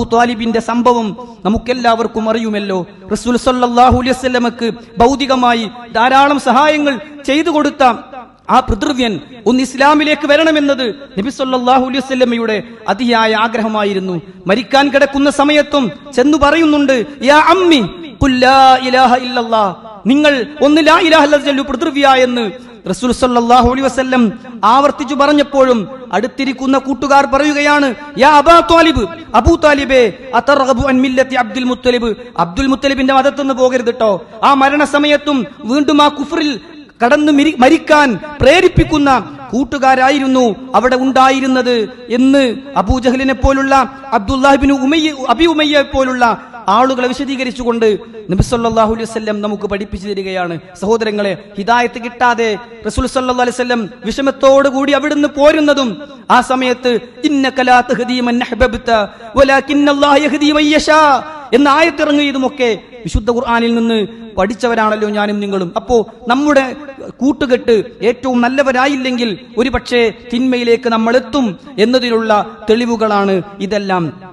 അബൂ താലിബിന്റെ സംഭവം നമുക്കെല്ലാവർക്കും അറിയുമല്ലോ. റസൂൽ വസല്ലമക്ക് ഭൗതികമായി ധാരാളം സഹായങ്ങൾ ചെയ്തു കൊടുത്ത ആ പിതൃവ്യൻ ഒന്ന് ഇസ്ലാമിലേക്ക് വരണമെന്നത് നബി സല്ലല്ലാഹു അലൈഹി അതിയായ ആഗ്രഹമായിരുന്നു. മരിക്കാൻ കിടക്കുന്ന സമയത്തും ചെന്നു പറയുന്നുണ്ട് യാ അമ്മി ഇലാഹ നിങ്ങൾ ഒന്ന് ലാ ഇലാഹ പൃഥ്വിയ എന്ന്. റസൂൽ വസല്ലം ആവർത്തിച്ചു പറഞ്ഞപ്പോഴും അടുത്തിരിക്കുന്ന കൂട്ടുകാർ പറയുകയാണ് യാ അബാ ത്വാലിബ് അബൂ താലിബേ അതർഗബു അൻ അബ്ദുൽ മുത്തലിബ്. അബ്ദുൽ മുത്തലിബിന്റെ മതത്തിൽ നിന്ന് പോകരുത് കേട്ടോ ആ മരണസമയത്തും വീണ്ടും ആ കുഫറിൽ കടന്നു മരിക്കാൻ പ്രേരിപ്പിക്കുന്ന കൂട്ടുകാരായിരുന്നു അവിടെ ഉണ്ടായിരുന്നത് എന്ന് അബൂജഹലിനെ പോലുള്ള അബ്ദുല്ലാഹിബിന് ഉമയ്യ അബി ഉമയ്യെ പോലുള്ള ആളുകളെ വിശദീകരിച്ചുകൊണ്ട് നബി സല്ലല്ലാഹു അലൈഹി നമുക്ക് പഠിപ്പിച്ചു തരികയാണ്. സഹോദരങ്ങളെ ഹിദായത്ത് കിട്ടാതെ റസൂൽ സല്ലല്ലാഹു അലൈഹി വിഷമത്തോടു കൂടി അവിടുന്ന് പോരുന്നതും ആ സമയത്ത് എന്ന ആയത്തിറങ്ങിയതുമൊക്കെ വിശുദ്ധ ഖുർആാനിൽ നിന്ന് പഠിച്ചവരാണല്ലോ ഞാനും നിങ്ങളും. അപ്പോ നമ്മുടെ കൂട്ടുകെട്ട് ഏറ്റവും നല്ലവരായില്ലെങ്കിൽ ഒരുപക്ഷേ തിന്മയിലേക്ക് നമ്മൾ എത്തും എന്നതിനുള്ള തെളിവുകളാണ് ഇതെല്ലാം.